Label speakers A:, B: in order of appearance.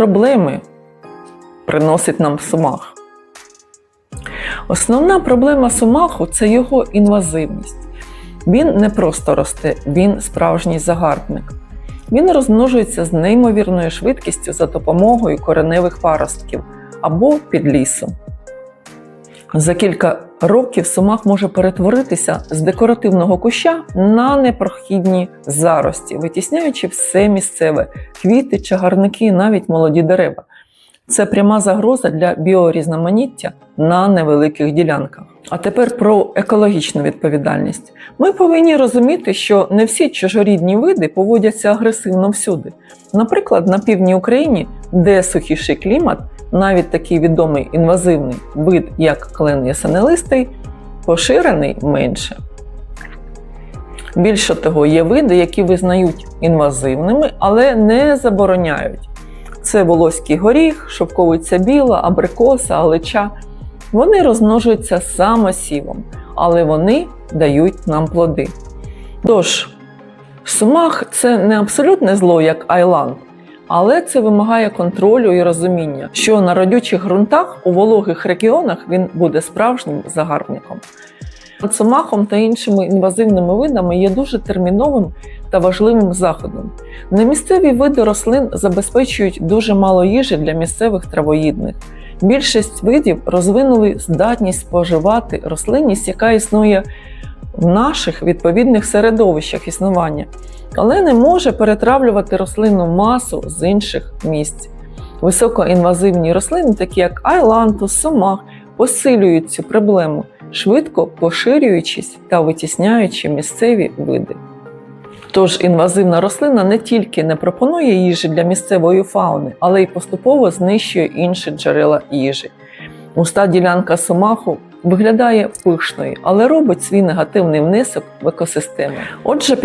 A: проблеми приносить нам сумах? Основна проблема сумаху це його інвазивність. Він не просто росте, він справжній загарбник. Він розмножується з неймовірною швидкістю за допомогою кореневих паростків або під лісом. За кілька років сумах може перетворитися з декоративного куща на непрохідні зарості, витісняючи все місцеве квіти, чагарники, навіть молоді дерева. Це пряма загроза для біорізноманіття на невеликих ділянках. А тепер про екологічну відповідальність. Ми повинні розуміти, що не всі чужорідні види поводяться агресивно всюди. Наприклад, на півдній Україні, де сухіший клімат, навіть такий відомий інвазивний вид, як клен ясенелистий, поширений менше. Більше того, є види, які визнають інвазивними, але не забороняють. Це волоський горіх, шовковиця біла, абрикоса, алеча. Вони розмножуються самосівом, але вони дають нам плоди. Тож, сумах це не абсолютне зло, як айланд, але це вимагає контролю і розуміння, що на родючих ґрунтах у вологих регіонах він буде справжнім загарбником. Над та іншими інвазивними видами є дуже терміновим та важливим заходом. Немісцеві види рослин забезпечують дуже мало їжі для місцевих травоїдних. Більшість видів розвинули здатність споживати рослинність, яка існує в наших відповідних середовищах існування, але не може перетравлювати рослинну масу з інших місць. Високоінвазивні рослини, такі як айлантус, сомах, посилюють цю проблему, швидко поширюючись та витісняючи місцеві види. Тож інвазивна рослина не тільки не пропонує їжі для місцевої фауни, але й поступово знищує інші джерела їжі. Густа ділянка сумаху виглядає пишною, але робить свій негативний внесок в екосистему. Отже,